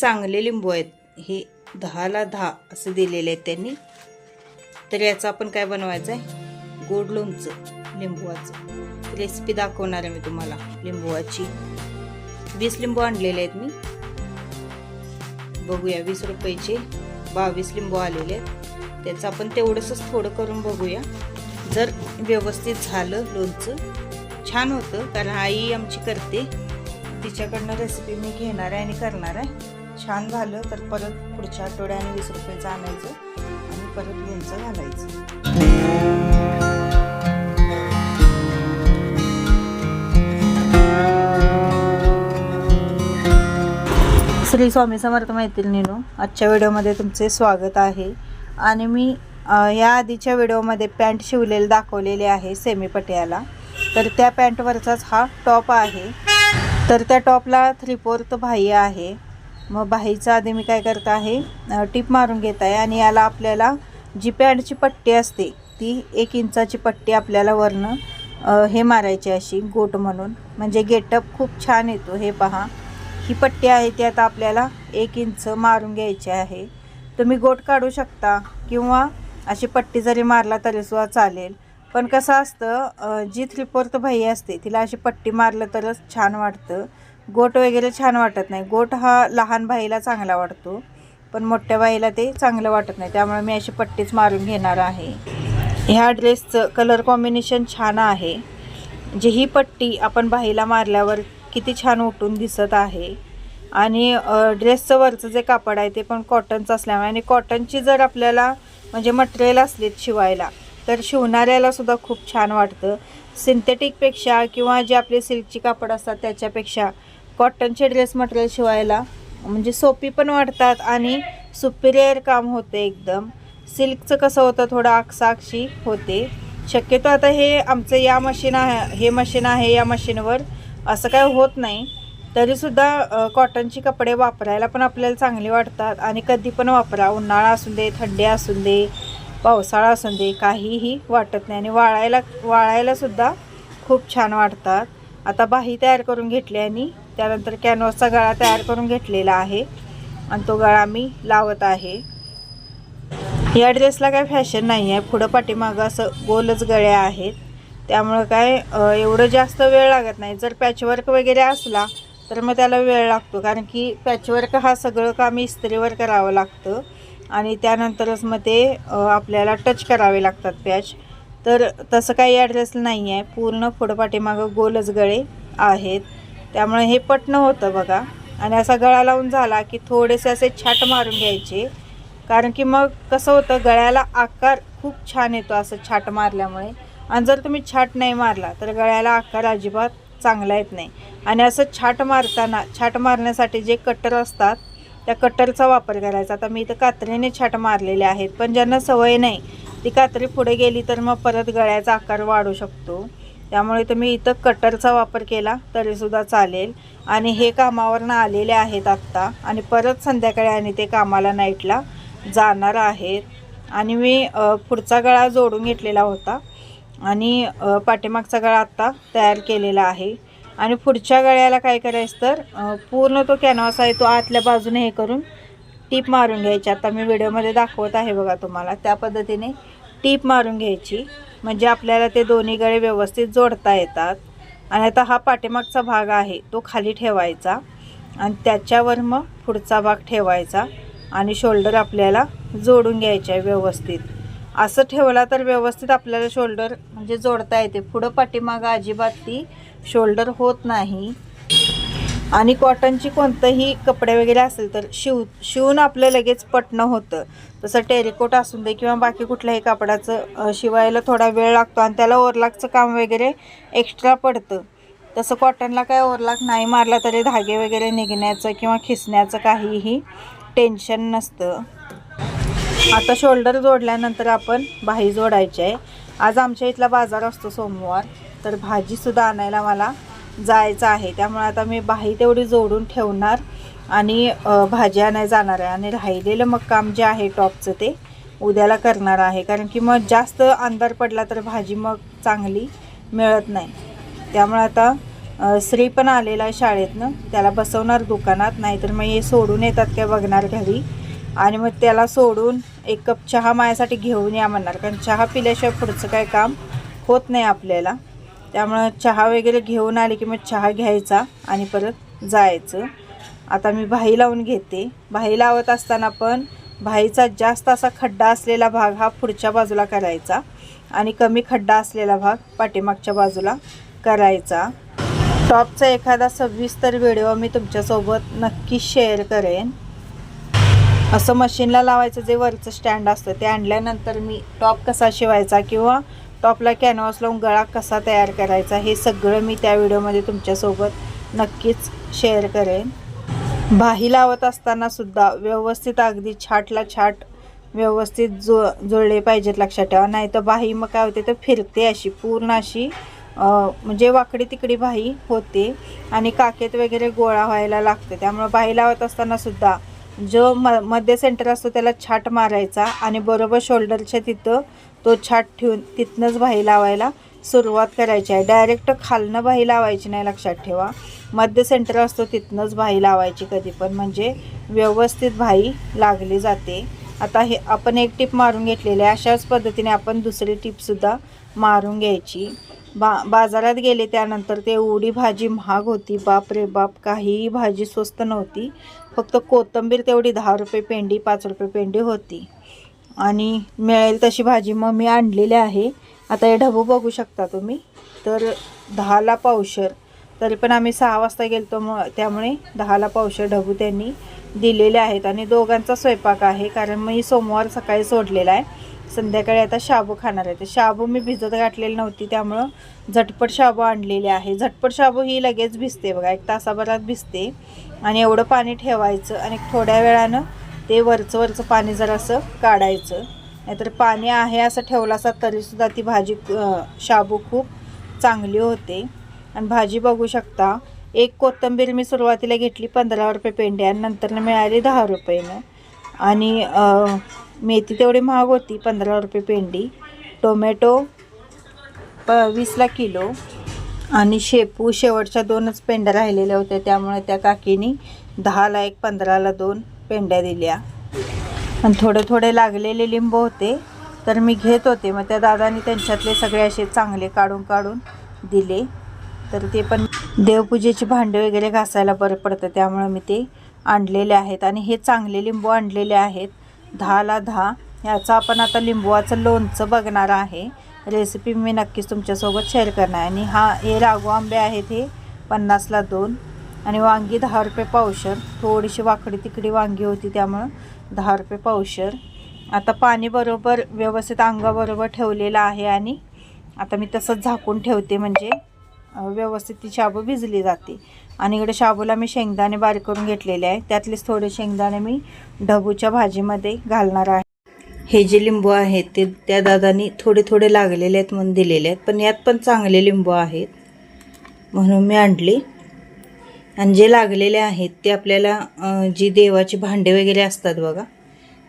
चांगले लिंबू आहेत. हे दहाला दहा असं दिलेले आहेत त्यांनी. तर याचं आपण काय बनवायचं आहे? गोड लोणचं लिंबूवाचं. रेसिपी दाखवणार आहे मी तुम्हाला लिंबूवाची. वीस लिंबू आणलेले आहेत मी. बघूया वीस रुपयाचे बावीस लिंबू आलेले आहेत. त्याचं आपण तेवढंसंच थोडं करून बघूया. जर व्यवस्थित झालं लोणचं छान होतं. कारण आई आमची करते. तिच्याकडनं रेसिपी मी घेणार आहे आणि करणार आहे. छान झालं तर परत पुढच्या आठवड्याने वीस रुपयाचं आणायचं आणि परत लोणचं घालायचं. श्री स्वामी समर्थ मैत्रिणीनो आजच्या व्हिडिओमध्ये तुमचे स्वागत आहे. आणि मी या आधीच्या व्हिडिओमध्ये पॅन्ट शिवलेले दाखवलेले आहे सेमी पटियाला तर त्या पॅन्टवरचाच हा टॉप आहे. तर त्या टॉपला थ्री फोर्थ बाह्य आहे. मग बाहीचा आधी मी काय करत आहे टिप टीप मारून घेत आहे आणि याला आपल्याला जी पॅडची पट्टी असते ती एक इंचाची पट्टी आपल्याला वरनं हे मारायची अशी गोट म्हणून. म्हणजे गेटअप खूप छान येतो हे पहा. ही पट्टी आहे ती आता आपल्याला एक इंच मारून घ्यायची आहे. तुम्ही गोट काढू शकता किंवा अशी पट्टी जरी मारला तरी सुद्धा चालेल. पण कसं असतं जी थ्री फोर्थ बाई असते तिला अशी पट्टी मारलं तरच छान वाटतं. गोट वगैरे छान वाटत नाही. गोट हा लहान बाईला चांगला वाटतो पण मोठ्या बाईला ते चांगलं वाटत नाही. त्यामुळे मी अशी पट्टीच मारून घेणार आहे. ह्या ड्रेसचं कलर कॉम्बिनेशन छान आहे. जी ही पट्टी आपण बाईला मारल्यावर किती छान उठून दिसत आहे. आणि ड्रेसचं वरचं जे कापड आहे ते पण कॉटनचं असल्यामुळे आणि कॉटनची जर आपल्याला म्हणजे मटेरियल असलीत शिवायला तर शिवणाऱ्यालासुद्धा खूप छान वाटतं. सिंथेटिकपेक्षा किंवा जे आपले सिल्कची कापड असतात त्याच्यापेक्षा कॉटनचे ड्रेस मटेरियल शिवायला. म्हणजे सोपी पण वाटतात आणि सुपिरियर काम होते एकदम. सिल्कचं कसं होतं थोडं आकसाक्षी होते. शक्यतो आता हे आमचं या मशीन आहे हे मशीन आहे या मशीनवर असं काय होत नाही. तरीसुद्धा कॉटनचे कॉटनची कपडे वापरायला पण आपल्याला चांगले वाटतात आणि कधी पण वापरा. उन्हाळा असू दे थंडी असू दे पावसाळा असू दे काहीही वाटत नाही आणि वाळायला वाळायलासुद्धा खूप छान वाटतात. आता बाही तयार करून घेतली आणि त्यानंतर कॅनव्हासचा गळा तयार करून घेतलेला आहे. आणि तो गळा मी लावत आहे. या ड्रेसला काय फॅशन नाही आहे पुढं पाठीमागं असं गोलच गळ्या आहेत. त्यामुळं काय एवढं जास्त वेळ लागत नाही. जर पॅचवर्क वगैरे असला तर मग त्याला वेळ लागतो. कारण की पॅचवर्क हा सगळं काम इस्त्रीवर करावं लागतं. आणि त्यानंतरच मग ते आपल्याला टच करावे लागतात पॅच. तर तसं काही ॲड्रेस नाही आहे पूर्ण पुढं पाठीमागं गोलच गळे आहेत. त्यामुळे हे पटणं होतं बघा. आणि असा गळा लावून झाला की थोडेसे असे छाट मारून घ्यायचे. कारण की मग कसं होतं गळ्याला आकार खूप छान येतो असं छाट मारल्यामुळे. आणि जर तुम्ही छाट नाही मारला तर गळ्याला आकार अजिबात चांगला येत नाही. आणि असं छाट मारताना छाट मारण्यासाठी जे कटर असतात त्या कटरचा वापर करायचा. आता मी इथं कात्रीने छाट मारलेले आहेत पण ज्यांना सवय नाही ती कात्री पुढे गेली तर मग परत गळ्याचा आकार वाढू शकतो. त्यामुळे तुम्ही इथं कटरचा वापर केला तरीसुद्धा चालेल. आणि हे कामावरनं आलेले आहेत आत्ता. आणि परत संध्याकाळी आणि ते कामाला नाईटला जाणार आहेत. आणि मी पुढचा गळा जोडून घेतलेला होता. आणि पाठीमागचा गळा आत्ता तयार केलेला आहे. आणि पुढच्या गळ्याला काय करायचं तर पूर्ण तो कॅनव्हास आहे तो आतल्या बाजूने हे करून टीप मारून घ्यायची. आता मी व्हिडिओमध्ये दाखवत आहे बघा तुम्हाला. त्या पद्धतीने टीप मारून घ्यायची. म्हणजे आपल्याला ते दोन्ही गळे व्यवस्थित जोडता येतात. आणि आता हा पाठीमागचा भाग आहे तो खाली ठेवायचा. आणि त्याच्यावर मग पुढचा भाग ठेवायचा. आणि शोल्डर आपल्याला जोडून घ्यायचे आहे व्यवस्थित. असं ठेवला तर व्यवस्थित आपल्याला शोल्डर म्हणजे जोडता येते. पुढं पाठीमागं अजिबात ती शोल्डर होत नाही. आणि कॉटनची कोणतंही कपडे वगैरे असेल तर शिव शिवून आपलं लगेच पटणं होतं. तसं टेरिकोट असून दे किंवा बाकी कुठल्याही कापडाचं शिवायला थोडा वेळ लागतो आणि त्याला ओरलाकचं काम वगैरे एक्स्ट्रा पडतं. तसं कॉटनला काय ओरलाक नाही मारला तरी धागे वगैरे निघण्याचं किंवा खिसण्याचं काहीही टेन्शन नसतं. आता शोल्डर जोडल्यानंतर आपण भाई जोडायची आहे. आज आमच्या इथला बाजार असतो सोमवार. तर भाजीसुद्धा आणायला मला जायचं आहे. त्यामुळे आता मी बाही तेवढी जोडून ठेवणार आणि भाज्या नाही जाणार आहे. आणि राहिलेलं मग काम जे आहे टॉपचं ते उद्याला करणार आहे. कारण की मग जास्त अंधार पडला तर भाजी मग चांगली मिळत नाही. त्यामुळे आता श्री पण आलेला आहे शाळेतनं. त्याला बसवणार दुकानात. नाहीतर मग हे सोडून येतात काय बघणार घरी. आणि मग त्याला सोडून एक कप चहा माझ्यासाठी घेऊन या म्हणणार. कारण चहा पिल्याशिवाय पुढचं काय काम होत नाही आपल्याला. त्यामुळं चहा वगैरे घेऊन आले की मग चहा घ्यायचा आणि परत जायचं. आता मी भाई लावून घेते. भाई लावत असताना पण भाईचा जास्त असा खड्डा असलेला भाग हा पुढच्या बाजूला करायचा आणि कमी खड्डा असलेला भाग पाठीमागच्या बाजूला करायचा. टॉपचा एखादा सविस्तर व्हिडिओ मी तुमच्यासोबत नक्की शेअर करेन. असं मशीनला लावायचं जे वरचं स्टँड असतं ते आणल्यानंतर मी टॉप कसा शिवायचा किंवा टॉपला कॅनव्हास लावून गळा कसा तयार करायचा हे सगळं मी त्या व्हिडिओमध्ये तुमच्यासोबत नक्कीच शेअर करेन. भाही लावत असताना सुद्धा व्यवस्थित अगदी छाटला छाट व्यवस्थित जो जुळले पाहिजेत लक्षात ठेवा. नाही तर बाही मग काय होते तर फिरते अशी पूर्ण अशी म्हणजे वाकडी तिकडी बाही होते आणि काकेत वगैरे गोळा व्हायला लागते. त्यामुळे बाही लावत असताना सुद्धा जो म मध्य सेंटर असतो त्याला छाट मारायचा आणि बरोबर शोल्डरच्या तिथं तो छाट ठेवून तिथनंच बाही लावायला सुरुवात करायची आहे. डायरेक्ट खालनं बाही लावायची नाही लक्षात ठेवा. मध्य सेंटर असतो तिथनंच बाही लावायची कधी पण. म्हणजे व्यवस्थित बाही लागली जाते. आता हे आपण एक टीप मारून घेतलेली आहे. अशाच पद्धतीने आपण दुसरी टीपसुद्धा मारून घ्यायची. बा बाजारात गेले त्यानंतर ते एवढी भाजी महाग होती. बाप रे बाप काहीही भाजी स्वस्त नव्हती. फक्त कोथिंबीर तेवढी दहा रुपये पेंडी पाच रुपये पेंडी होती. आणि मिळेल तशी भाजी मग मी आणलेली आहे. आता हे ढबू बघू शकता तुम्ही. तर दहाला पावशर. तरी पण आम्ही सहा वाजता गेलतो मग त्यामुळे दहाला पावशर ढबू त्यांनी दिलेले आहेत. आणि दोघांचा स्वयंपाक आहे कारण मी सोमवार सकाळी सोडलेला आहे. संध्याकाळी आता शाबू खाणार आहे. तर शाबू मी भिजत घातलेली नव्हती त्यामुळं झटपट शाबू आणलेले आहे. झटपट शाबू ही लगेच भिजते बघा. एक तासाभरात भिजते. आणि एवढं पाणी ठेवायचं आणि थोड्या वेळानं ते वरचं वरचं पाणी जरासं काढायचं. नाहीतर पाणी आहे असं ठेवलं असा तरीसुद्धा ती भाजी शाबू खूप चांगली होते. आणि भाजी बघू शकता एक कोथिंबीर मी सुरुवातीला घेतली पंधरा रुपये पेंडी आणि नंतर मिळाली दहा रुपयेनं. आणि मेथी तेवढी महाग होती पंधरा रुपये पेंडी. टोमॅटो प वीसला किलो. आणि शेपू शेवटच्या दोनच पेंड्या राहिलेल्या होत्या त्यामुळे त्या काकीनी दहाला एक पंधराला दोन पेंड्या दिल्या. आणि थोडे थोडे लागलेले लिंबू होते तर मी घेत होते. मग त्या दादानी त्यांच्यातले सगळे असे चांगले काढून काढून दिले. तर ते पण देवपूजेची भांडे वगैरे घासायला बरं पडतं. त्यामुळं मी ते आणलेले आहेत. आणि हे चांगले लिंबू आणलेले आहेत. दहाला दहा. याचा आपण आता लिंबूचं लोणचं बघणार आहे. रेसिपी मी नक्कीच तुमच्यासोबत शेअर करणार आहे. आणि हा हे रागू आंबे आहेत हे पन्नासला दोन. आणि वांगी दहा रुपये पावशर. थोडीशी वाकडी तिकडी वांगी होती त्यामुळं दहा रुपये पावशर. आता पाणी बरोबर व्यवस्थित अंगाबरोबर ठेवलेलं आहे आणि आता मी तसंच झाकून ठेवते म्हणजे व्यवस्थित ती शाबू भिजली जाते. आणि इकडे शाबूला मी शेंगदाणे बारीक करून घेतलेले आहे. त्यातलेच थोडे शेंगदाणे मी ढबूच्या भाजीमध्ये घालणार आहे. हे जे लिंबू आहेत ते त्या दादानी थोडे थोडे लागलेले आहेत म्हणून दिलेले आहेत. पण यात पण चांगले लिंबू आहेत. म्हणून मी आणले. आणि जे लागलेले आहेत ते आपल्याला जी देवाची भांडे वगैरे असतात बघा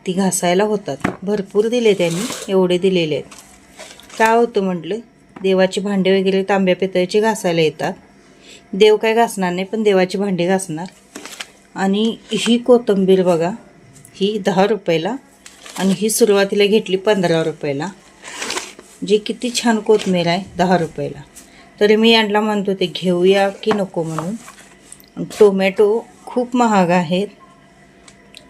ती घासायला होतात. भरपूर दिले त्यांनी एवढे दिलेले आहेत. काय होतं म्हटलं? देवाची भांडे वगैरे तांब्या पितळीचे घासायला येतात. देव काय घासणार नाही पण देवाची भांडी घासणार. आणि ही कोथिंबीर बघा ही दहा रुपयाला आणि ही सुरुवातीला घेतली पंधरा रुपयाला. जी किती छान कोथमीर आहे दहा रुपयाला. तरी मी यांना म्हणत ते घेऊया की नको म्हणून? टोमॅटो खूप महाग आहेत.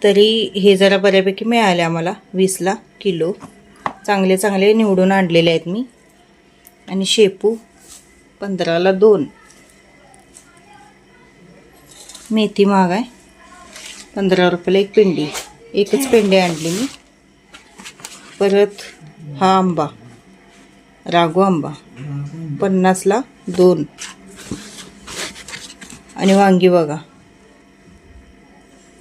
तरी हे जरा बऱ्यापैकी मिळाले आम्हाला वीसला किलो. चांगले चांगले निवडून आणलेले आहेत मी. आणि शेपू पंधराला दोन. मेथी महाग आहे. पंधरा रुपयाला एक पेंडी. एकच पेंडी आणली मी. परत हा आंबा राघू आंबा. पन्नासला दोन. आणि वांगी बघा.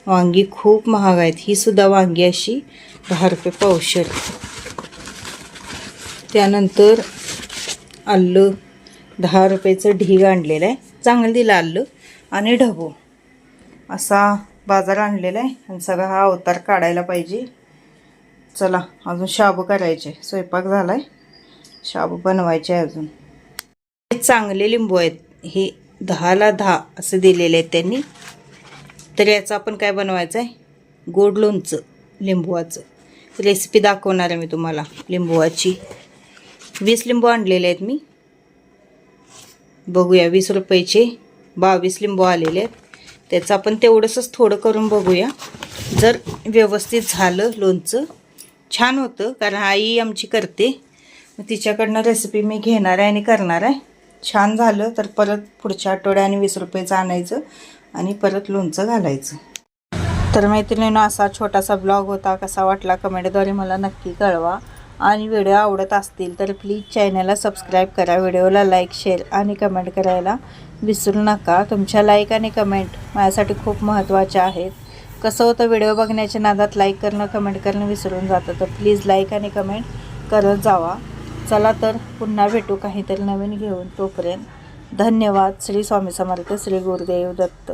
वांगी खूप महाग आहेत. ही सुद्धा वांगी अशी दहा रुपये पावशर. त्यानंतर आलं दहा रुपयाचं ढीग आणलेलं आहे. चांगलं दिलं आलं आणि ढबू. असा बाजार आणलेला आहे. आणि सगळा हा अवतार काढायला पाहिजे. चला अजून शाबू करायचे. स्वयंपाक झाला आहे शाबू बनवायचे आहे अजून चांगले लिंबू आहेत. हे दहाला दहा असे दिलेले आहेत त्यांनी. तर याचं आपण काय बनवायचं आहे गोड लोणचं लिंबुवाचं. रेसिपी दाखवणार आहे मी तुम्हाला लिंबुवाची. वीस लिंबू आणलेले आहेत मी. बघूया वीस रुपयाचे बावीस लिंबू आलेले आहेत. त्याचं आपण तेवढंसंच थोडं करून बघूया. जर व्यवस्थित झालं लोणचं छान होतं कारण आई आमची करते. मग तिच्याकडनं रेसिपी मी घेणार आहे आणि करणार आहे. छान झालं तर परत पुढच्या आठवड्याने वीस रुपयेचं आणायचं आणि परत लोणचं घालायचं. तर मैत्रिणीनं असा छोटासा ब्लॉग होता. कसा वाटला कमेंटद्वारे मला नक्की कळवा. आणि व्हिडिओ आवडत असतील तर प्लीज चॅनलला सबस्क्राईब करा. व्हिडिओला लाईक शेअर आणि कमेंट करायला विसरू नका. तुमच्या लाईक आणि कमेंट माझ्यासाठी खूप महत्त्वाच्या आहेत. कसं होतं व्हिडिओ बघण्याच्या नादात लाईक करणं कमेंट करणं विसरून जातं. तर प्लीज लाईक आणि कमेंट करत जावा. चला तर पुन्हा भेटू काहीतरी नवीन घेऊन तोपर्यंत. धन्यवाद. श्री स्वामी समर्थ श्री गुरुदेव दत्त.